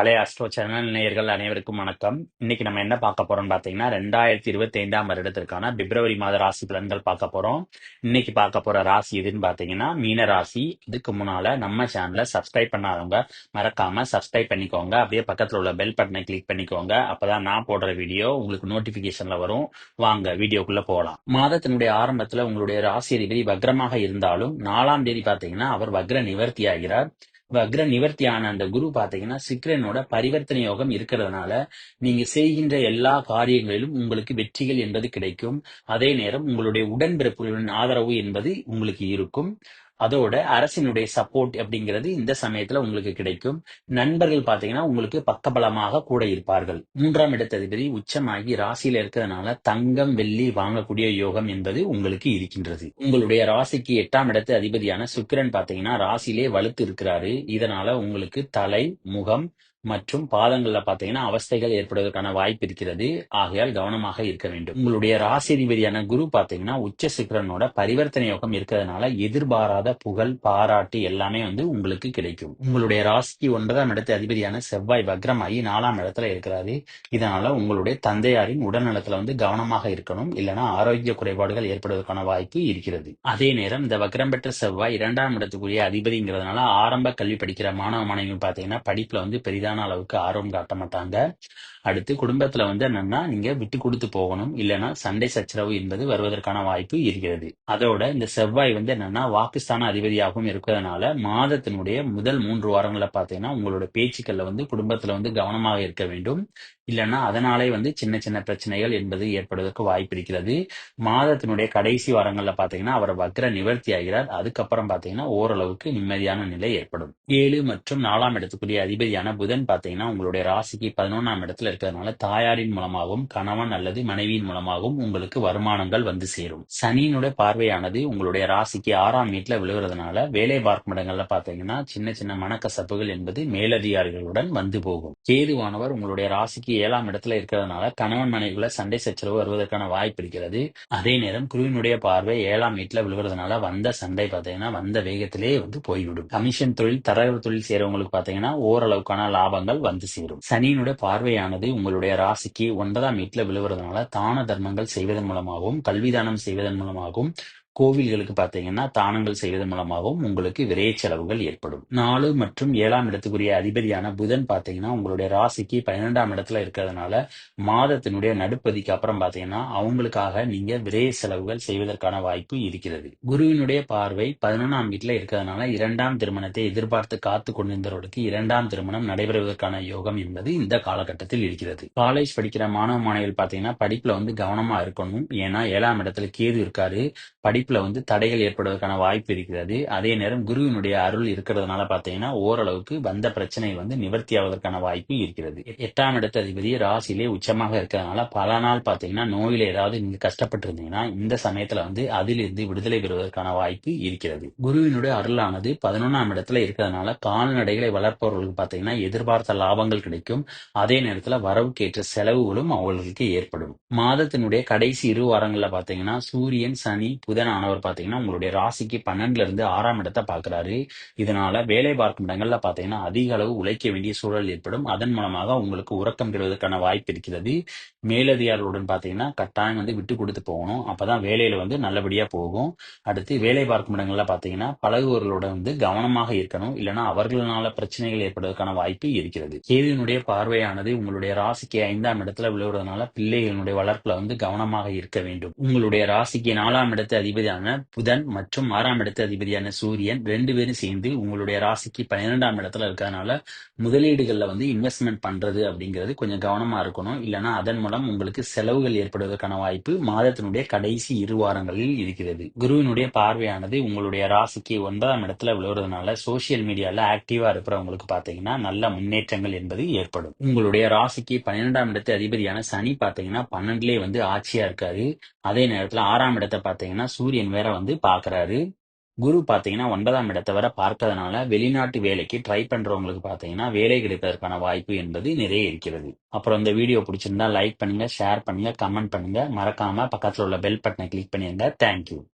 கலை astro channel நேயர்கள் அனைவருக்கும் வணக்கம். இன்னைக்கு நம்ம என்ன பார்க்க போறோம்னு பார்த்தீங்கன்னா ரெண்டாயிரத்தி இருபத்தி ஐந்தாம் வருடத்திற்கான பிப்ரவரி மாத ராசி பலன்கள் பார்க்க போறோம். இன்னைக்கு பார்க்க போற ராசி எதுன்னு பார்த்தீங்கன்னா மீன ராசி. இதுக்கு முன்னால நம்ம சேனலை சப்ஸ்கிரைப் பண்ணாதவங்க மறக்காம சப்ஸ்கிரைப் பண்ணிக்கோங்க. அப்படியே பக்கத்துல உள்ள பெல் பட்டனை கிளிக் பண்ணிக்கோங்க. அப்பதான் நான் போடுற வீடியோ உங்களுக்கு நோட்டிபிகேஷன்ல வரும். வாங்க வீடியோக்குள்ள போகலாம் மாதத்தினுடைய ஆரம்பத்துல உங்களுடைய ராசி அதிபதி வக்ரமாக இருந்தாலும் நாலாம் தேதி பார்த்தீங்கன்னா அவர் வக்ர நிவர்த்தி ஆகிறார். வக்ர நிவர்த்தியான அந்த குரு பாத்தீங்கன்னா சிக்ரனோட பரிவர்த்தனை யோகம் இருக்கிறதுனால நீங்க செய்கின்ற எல்லா காரியங்களிலும் உங்களுக்கு வெற்றிகள் என்பது கிடைக்கும். அதே நேரம் உங்களுடைய உடன்பிறப்புகளின் ஆதரவு என்பது உங்களுக்கு இருக்கும். அதோட அரசினுடைய சப்போர்ட் அப்படிங்கிறது இந்த சமயத்துல உங்களுக்கு கிடைக்கும். நண்பர்கள் பாத்தீங்கன்னா உங்களுக்கு பக்கபலமாக கூட இருப்பார்கள். மூன்றாம் இடத்ததிபதி உச்சமாகி ராசியில இருக்கிறதுனால தங்கம் வெள்ளி வாங்கக்கூடிய யோகம் என்பது உங்களுக்கு இருக்கின்றது. உங்களுடைய ராசிக்கு எட்டாம் இடத்து அதிபதியான சுக்கிரன் பாத்தீங்கன்னா ராசியிலே வலுத்து இருக்கிறாரு. இதனால உங்களுக்கு தலை முகம் மற்றும் பாதங்கள்ல பாத்தீங்கன்னா அவஸ்தைகள் ஏற்படுவதற்கான வாய்ப்பு இருக்கிறது. ஆகையால் கவனமாக இருக்க வேண்டும். உங்களுடைய ராசி அதிபதியான குரு பாத்தீங்கன்னா உச்ச சிக்கரனோட பரிவர்த்தனை யோகம் இருக்கிறதுனால எதிர்பாராத புகழ் பாராட்டு எல்லாமே வந்து உங்களுக்கு கிடைக்கும். உங்களுடைய ராசிக்கு ஒன்பதாம் இடத்து அதிபதியான செவ்வாய் வக்ரமாகி நாலாம் இடத்துல இருக்கிறாரு. இதனால உங்களுடைய தந்தையாரின் உடல்நலத்துல வந்து கவனமாக இருக்கணும். இல்லைன்னா ஆரோக்கிய குறைபாடுகள் ஏற்படுவதற்கான வாய்ப்பு இருக்கிறது. அதே நேரம் இந்த வக்ரம் பெற்ற செவ்வாய் இரண்டாம் இடத்துக்குரிய அதிபதிங்கிறதுனால ஆரம்ப கல்வி படிக்கிற மாணவ மாணவிகள் பாத்தீங்கன்னா படிப்புல வந்து பெரிதா பெரிதான அளவுக்கு ஆர்வம் காட்ட மாட்டாங்க. அடுத்து குடும்பத்துல வந்து என்னன்னா நீங்க விட்டு கொடுத்து போகணும். இல்லைன்னா சண்டை சச்சரவு என்பது வருவதற்கான வாய்ப்பு இருக்கிறது. அதோட இந்த செவ்வாய் வந்து என்னன்னா வாக்குஸ்தான அதிபதியாகவும் இருக்கிறதுனால மாதத்தினுடைய முதல் மூன்று வாரங்களை பார்த்தீங்கன்னா உங்களோட பேச்சுக்கள்ல வந்து குடும்பத்துல வந்து கவனமாக இருக்க வேண்டும். இல்லைன்னா அதனாலே வந்து சின்ன சின்ன பிரச்சனைகள் என்பது ஏற்படுவதற்கு வாய்ப்பு இருக்கிறது. மாதத்தினுடைய கடைசி வாரங்கள்ல பாத்தீங்கன்னா அவர் வக்ர நிவர்த்தி ஆகிறார். அதுக்கப்புறம் பாத்தீங்கன்னா ஓரளவுக்கு நிம்மதியான நிலை ஏற்படும். ஏழு மற்றும் நாலாம் இடத்துக்குரிய அதிபதியான புதன் பாத்தீங்கன்னா உங்களுடைய ராசிக்கு பதினொன்றாம் இடத்துல இருக்கிறதுனால தாயாரின் மூலமாகவும் கணவன் அல்லது மனைவியின் மூலமாகவும் உங்களுக்கு வருமானங்கள் வந்து சேரும். சனியினுடைய பார்வையானது உங்களுடைய ராசிக்கு ஆறாம் வீட்டுல விழுகிறதுனால வேலை பார்க்கும் இடங்கள்ல பாத்தீங்கன்னா சின்ன சின்ன மனக்கசப்புகள் என்பது மேலதிகாரிகளுடன் வந்து போகும். கேதுவானவர் உங்களுடைய ராசிக்கு ஏழாம் இடத்துல இருக்கிறதுனால கணவன் மனைவிக்குள்ள சண்டை சச்சரவு வருவதற்கான வாய்ப்பு இருக்கிறது. அதே நேரம் குருவினுடைய பார்வை ஏழாம் வீட்டுல விழுகிறதுனால வந்த சண்டை பாத்தீங்கன்னா வந்த வேகத்திலே வந்து போய்விடும். கமிஷன் தொழில் தரவு தொழில் செய்யறவங்களுக்கு பாத்தீங்கன்னா ஓரளவுக்கான லாபங்கள் வந்து சேரும். சனியினுடைய பார்வையானது உங்களுடைய ராசிக்கு ஒன்பதாம் வீட்டுல விழுவுறதுனால தான தர்மங்கள் செய்வதன் மூலமாகவும் கல்விதானம் செய்வதன் மூலமாகவும் கோவில்களுக்கு பார்த்தீங்கன்னா தானங்கள் செய்வதன் மூலமாகவும் உங்களுக்கு விரைய செலவுகள் ஏற்படும். நாலு மற்றும் ஏழாம் இடத்துக்குரிய அதிபதியான புதன் பார்த்தீங்கன்னா உங்களுடைய ராசிக்கு பன்னிரெண்டாம் இடத்துல இருக்கிறதுனால மாதத்தினுடைய நடுப்பதிக்கு அப்புறம் பார்த்தீங்கன்னா அவங்களுக்காக நீங்க விரைய செலவுகள் செய்வதற்கான வாய்ப்பு இருக்கிறது. குருவினுடைய பார்வை பதினொன்றாம் வீட்டில் இருக்கிறதுனால இரண்டாம் திருமணத்தை எதிர்பார்த்து காத்து கொண்டிருந்தவர்களுக்கு இரண்டாம் திருமணம் நடைபெறுவதற்கான யோகம் என்பது இந்த காலகட்டத்தில் இருக்கிறது. காலேஜ் படிக்கிற மாணவ மாணவிகள் பார்த்தீங்கன்னா படிப்புல வந்து கவனமா இருக்கணும். ஏன்னா ஏழாம் இடத்துல கேது இருக்காரு. படிப்புல வந்து தடைகள் ஏற்படுவதற்கான வாய்ப்பு இருக்கிறது. அதே நேரம் குருவினுடைய அருள் இருக்கிறதுனால பாத்தீங்கன்னா ஓரளவுக்கு வந்த பிரச்சனை வந்து நிவர்த்தி ஆவதற்கான வாய்ப்பு இருக்கிறது. எட்டாம் இடத்து அதிபதி ராசியிலே உச்சமாக இருக்கிறதுனால பல நாள் பாத்தீங்கன்னா நோயில ஏதாவது நீங்க கஷ்டப்பட்டு இருந்தீங்கன்னா இந்த சமயத்துல வந்து அதிலிருந்து விடுதலை பெறுவதற்கான வாய்ப்பு இருக்கிறது. குருவினுடைய அருளானது பதினொன்றாம் இடத்துல இருக்கிறதுனால கால்நடைகளை வளர்ப்பவர்களுக்கு பாத்தீங்கன்னா எதிர்பார்த்த லாபங்கள் கிடைக்கும். அதே நேரத்துல வரவுக்கேற்ற செலவுகளும் அவர்களுக்கு ஏற்படும். மாதத்தினுடைய கடைசி இரு வாரங்கள்ல பாத்தீங்கன்னா சூரியன் சனி புதன் ஆனவர் பாத்தீங்கன்னா உங்களுடைய ராசிக்கு பன்னெண்டுல இருந்து ஆறாம் இடத்தை பாக்குறாரு. இதனால வேலை பார்க்கும் இடங்கள்ல பாத்தீங்கன்னா அதிக அளவு உழைக்க வேண்டிய சூழல் ஏற்படும். அதன் மூலமாக உங்களுக்கு உறக்கம் பெறுவதற்கான வாய்ப்பு இருக்கிறது. மேலதிகாரிகளுடன் பாத்தீங்கன்னா கட்டாயம் வந்து விட்டு கொடுத்து போகணும். அப்பதான் வேலையில வந்து நல்லபடியா போகும். அடுத்து வேலை பார்க்கும் இடங்கள்ல பாத்தீங்கன்னா பழகுவர்களோட வந்து கவனமாக இருக்கணும். இல்லைன்னா அவர்களால பிரச்சனைகள் ஏற்படுவதற்கான வாய்ப்பு இருக்கிறது. கேதுவினுடைய பார்வையானது உங்களுடைய ராசிக்கு ஐந்தாம் இடத்துல விழுவதனால பிள்ளைகளுடைய வளர்ப்புல வந்து கவனமாக இருக்க வேண்டும். உங்களுடைய ராசிக்கு நாலாம் இடத்து அதிபதியான புதன் மற்றும் ஆறாம் இடத்து அதிபதியான சூரியன் ரெண்டு பேரும் சேர்ந்து உங்களுடைய ராசிக்கு பன்னிரெண்டாம் இடத்துல இருக்கிறதுனால முதலீடுகள்ல வந்து இன்வெஸ்ட்மெண்ட் பண்றது அப்படிங்கிறது கொஞ்சம் கவனமா இருக்கணும். இல்லைன்னா அதன் மூலம் உங்களுக்கு செலவுகள் ஏற்படுவதற்கான வாய்ப்பு மாதத்தினுடைய கடைசி இரு வாரங்களில் இருக்கிறது. குருவினுடைய பார்வையானது உங்களுடைய ராசிக்கு ஒன்பதாம் இடத்துல விழுறதுனால சோசியல் மீடியால ஆக்டிவா இருக்கிறவங்களுக்கு பாத்தீங்கன்னா நல்ல முன்னேற்றங்கள் என்பது ஏற்படும். உங்களுடைய ராசிக்கு பன்னிரெண்டாம் இடத்து அதிபதியான சனி பாத்தீங்கன்னா பன்னெண்டுலேயே வந்து ஆட்சியா இருக்காது அதே நேரத்துல ஆறாம் இடத்தை பாத்தீங்கன்னா சூரியன் வேற வந்து பாக்குறாரு குரு பாத்தீங்கன்னா ஒன்பதாம் இடத்தை வர பார்க்கறதுனால வெளிநாட்டு வேலைக்கு ட்ரை பண்றவங்களுக்கு பாத்தீங்கன்னா வேலை கிடைப்பதற்கான வாய்ப்பு என்பது நிறைய இருக்கிறது. அப்புறம் இந்த வீடியோ பிடிச்சிருந்தா லைக் பண்ணுங்க ஷேர் பண்ணுங்க கமெண்ட் பண்ணுங்க. மறக்காம பக்கத்துல உள்ள பெல் பட்டனை கிளிக் பண்ணிருங்க. தேங்க்யூ